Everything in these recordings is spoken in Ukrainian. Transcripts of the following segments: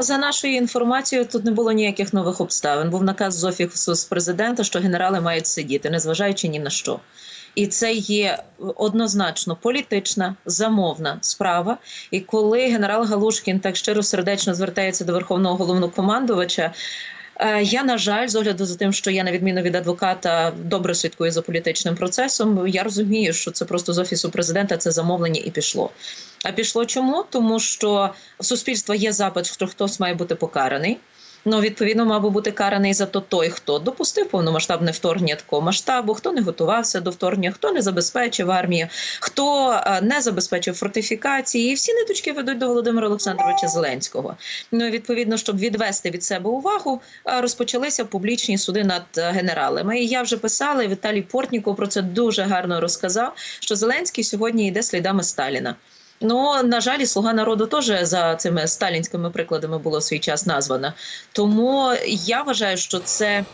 За нашою інформацією, тут не було ніяких нових обставин. Був наказ з офісу з президента, що генерали мають сидіти, незважаючи ні на що. І це є однозначно політична замовна справа. І коли генерал Галушкін так щиро сердечно звертається до верховного головнокомандувача. Е, Я на жаль, з огляду за тим, що я на відміну від адвоката добре слідкую за політичним процесом. Я розумію, що це просто з офісу президента це замовлення і пішло. А пішло чому? Тому що в суспільства є запит, що хтось має бути покараний. Ну, відповідно, мав би бути караний за то той, хто допустив повномасштабне вторгнення такого масштабу, хто не готувався до вторгнення, хто не забезпечив армію, хто е, не забезпечив фортифікації. І всі ниточки ведуть до Володимира Олександровича Зеленського. Ну і відповідно, щоб відвести від себе увагу, е, розпочалися публічні суди над е, генералами. І я вже писала, і Віталій Портніков про це дуже гарно розказав. Що Зеленський сьогодні йде слідами Сталіна. Ну, на жаль, слуга народу теж за цими сталінськими прикладами було свій час названа. Тому я вважаю, що це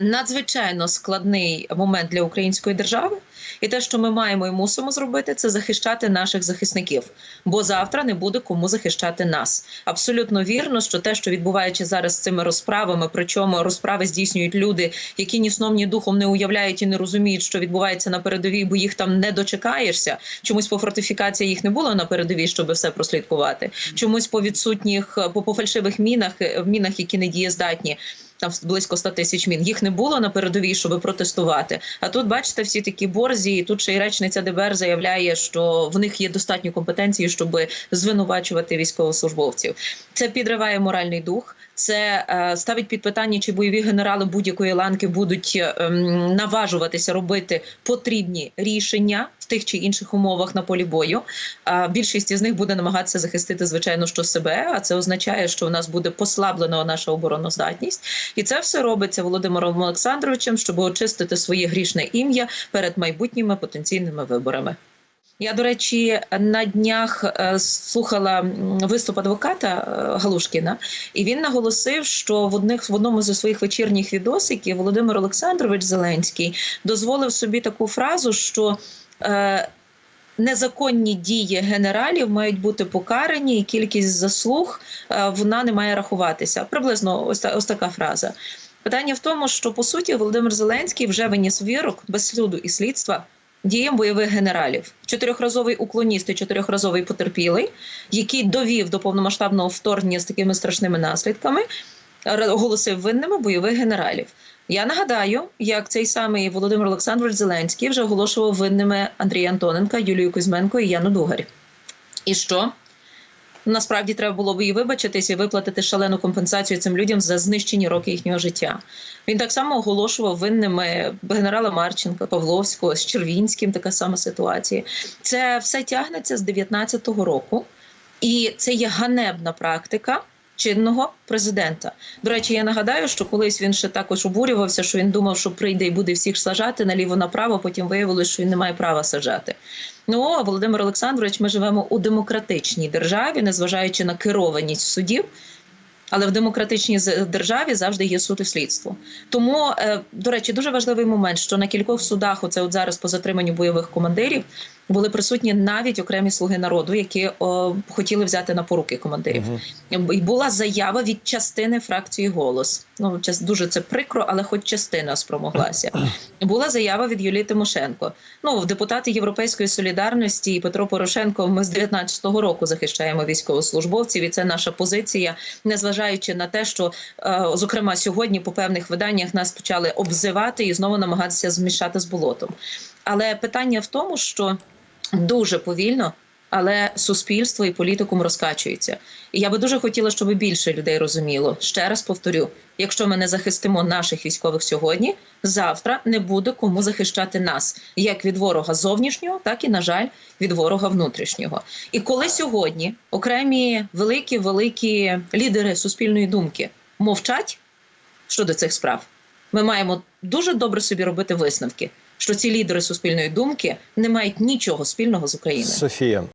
надзвичайно складний момент для української держави, і те, що ми маємо і мусимо зробити, це захищати наших захисників. Бо завтра не буде кому захищати нас. Абсолютно вірно, що те, що відбувається зараз з цими розправами, причому розправи здійснюють люди, які ні сном, ні духом не уявляють і не розуміють, що відбувається на передовій, бо їх там не дочекаєшся. Чомусь по фортифікації їх не було на передовій, щоб все прослідкувати. Чомусь по відсутніх по, по фальшивих мінах, е, мінах, які не дієздатні. Там близько 100 тисяч мін. Їх не було на передовій, щоб протестувати. А тут, бачите, всі такі борзі. І тут ще й речниця ДБР заявляє, що в них є достатньо компетенції, щоб звинувачувати військовослужбовців. Це підриває моральний дух. Це е, ставить під питання, чи бойові генерали будь-якої ланки будуть ем, наважуватися робити потрібні рішення тих чи інших умовах на полі бою. А більшість із них буде намагатися захистити, звичайно, що себе. А це означає, що в нас буде послаблена наша обороноздатність, і це все робиться Володимиром Олександровичем, щоб очистити своє грішне ім'я перед майбутніми потенційними виборами. Я, до речі, на днях е, слухала виступ адвоката е, Галушкіна, і він наголосив, що в одних в одному зі своїх вечірніх відосиків Володимир Олександрович Зеленський дозволив собі таку фразу, що незаконні дії генералів мають бути покарані, і кількість заслуг е, вона не має рахуватися. Приблизно ось, ось така фраза. Питання в тому, що по суті Володимир Зеленський вже виніс вирок без суду і слідства діям бойових генералів. Чотирьохразовий уклоніст і чотирьохразовий потерпілий, який довів до повномасштабного вторгнення з такими страшними наслідками, оголосив винними бойових генералів. Я нагадаю, як цей самий Володимир Олександрович Зеленський вже оголошував винними Андрія Антоненка, Юлію Кузьменко і Яну Дугарь. І що? Насправді треба було б і вибачитись і виплатити шалену компенсацію цим людям за знищені роки їхнього життя. Він так само оголошував винними генерала Марченка, Павловського з Червінським. Така сама ситуація. Це все тягнеться з 19-го року, і це є ганебна практика. Чинного президента. До речі, я нагадаю, що колись він ще також обурювався, що він думав, що прийде і буде всіх сажати наліво направо. Потім виявилось, що він не має права сажати. Ну а Володимир Олександрович, ми живемо у демократичній державі, незважаючи на керованість судів. Але в демократичній державі завжди є суд і слідство. Тому, е, до речі, дуже важливий момент, що на кількох судах, оце от зараз по затриманню бойових командирів, були присутні навіть окремі слуги народу, які о, хотіли взяти на поруки командирів. І була заява від частини фракції голос. Ну час дуже це прикро, але хоч частина спромоглася. Була заява від Юлії Тимошенко. Ну, депутати Європейської солідарності і Петро Порошенко. Ми з 19-го року захищаємо військовослужбовців, і це наша позиція, незважаючи на те, що е, зокрема сьогодні по певних виданнях нас почали обзивати і знову намагатися змішати з болотом. Але питання в тому, що дуже повільно. Але суспільство і політикум розкачується. І я би дуже хотіла, щоб більше людей розуміло. Ще раз повторю: якщо ми не захистимо наших військових сьогодні, завтра не буде кому захищати нас як від ворога зовнішнього, так і на жаль, від ворога внутрішнього. І коли сьогодні окремі великі великі лідери суспільної думки мовчать щодо цих справ, ми маємо дуже добре собі робити висновки, що ці лідери суспільної думки не мають нічого спільного з Україною. Софія,